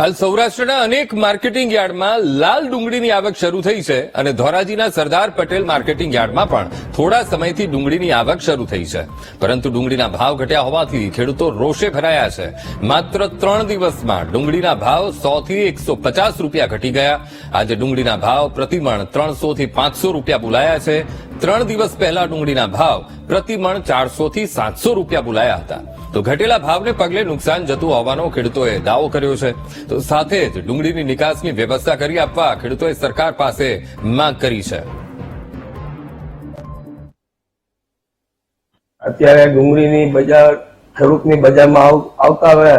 હાલ સૌરાષ્ટ્રના અનેક માર્કેટિંગ યાર્ડમાં લાલ ડુંગળીની આવક શરૂ થઈ છે અને ધોરાજીના સરદાર પટેલ માર્કેટિંગ યાર્ડમાં પણ થોડા સમયથી ડુંગળીની આવક શરૂ થઈ છે. પરંતુ ડુંગળીના ભાવ ઘટ્યા હોવાથી ખેડૂતો રોષે ભરાયા છે. માત્ર ત્રણ દિવસમાં ડુંગળીના ભાવ સો થી એકસો પચાસ રૂપિયા ઘટી ગયા. આજે ડુંગળીના ભાવ પ્રતિમણ ત્રણસો થી પાંચસો રૂપિયા બોલાયા છે. ત્રણ દિવસ પહેલા ડુંગળીના ભાવ પ્રતિમણ ચારસો થી સાતસો રૂપિયા બોલાયા હતા. તો ઘટેલા ભાવને પગલે નુકસાન જતું હોવાનો ખેડૂતોએ દાવો કર્યો છે. તો સાથે જ ડુંગળીની નિકાસની વ્યવસ્થા કરી આપવા ખેડૂતોએ સરકાર પાસે માંગ કરી છે. અત્યારે ડુંગળીની બજાર, ખેડૂતની બજારમાં આવતા હવે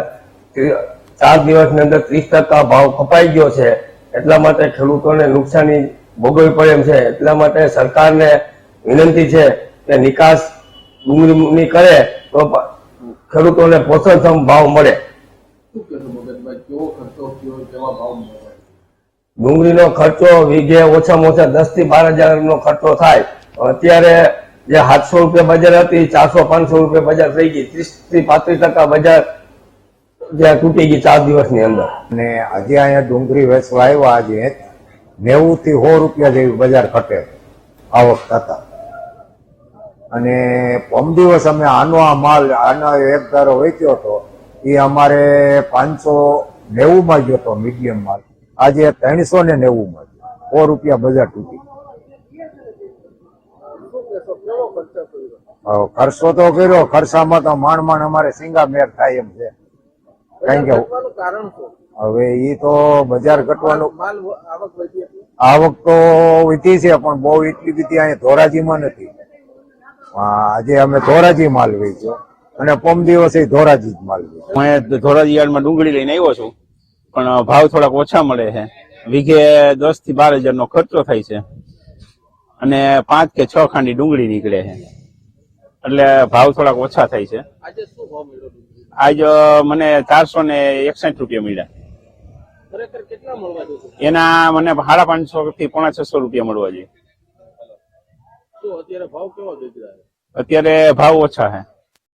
ચાર દિવસની અંદર ત્રીસ ટકા ભાવ કપાઈ ગયો છે. એટલા માટે ખેડૂતોને નુકસાની ભોગવવી પડે એમ છે. એટલા માટે સરકારને વિનંતી છે કે નિકાસ ડુંગળીની કરે તો ખેડૂતોને પોષણક્ષમ ભાવ મળે. ડુંગળીનો ખર્ચો વીઘે ઓછામાં ઓછા દસથી બાર હજાર નો ખર્ચો થાય. અત્યારે જે સાતસો રૂપિયા બજાર હતી ચારસો પાંચસો રૂપિયા બજાર થઈ ગઈ. ત્રીસથી પાંત્રીસ ટકા બજાર ત્યાં તૂટી ગઈ ચાર દિવસની અંદર. અને આજે અહીંયા ડુંગળી વેચવા આવ્યા આજે. નેવું થી સો રૂપિયા જેવી બજાર ઘટે આવક થતા. અને પમ દિવસ અમે આનો આ માલ આનો એક ધારો વેચ્યો હતો એ અમારે પાંચસો નેવું માં ગયો હતો મીડિયમ માલ. આજે ત્રણસો ને નેવું માં ગયો. સો રૂપિયા બજાર તૂટી ખર્ચો તો કર્યો ખર્ચામાં તો માંડ માંડ અમારે સિંગા મેર થાય એમ છે. કારણ કે હવે એ તો બજાર ઘટવાનું આવક તો વીતી છે પણ બહુ એટલી બધી અહીંયા ધોરાજીમાં નથી. આજે અમે ધોરાજી માલ વેચ્યો. અને પમ દિવસે ધોરાજી જ માલ વેચ્યો. હું ધોરાજી યાર્ડમાં ડુંગળી લઈને આવ્યો છું. પણ ભાવ થોડાક ઓછા મળે છે. વીઘે દસથી બાર હજાર નો ખર્ચો થાય છે. અને પાંચ કે છ ખાંડી ડુંગળી નીકળે છે. એટલે ભાવ થોડાક ઓછા થાય છે. આજ મને ચારસો ને એકસઠ રૂપિયા મળ્યા. એના મને સાડા પાંચસો થી પોણા છસો રૂપિયા મળવા જોઈએ. અત્યારે ભાવ ઓછા છે.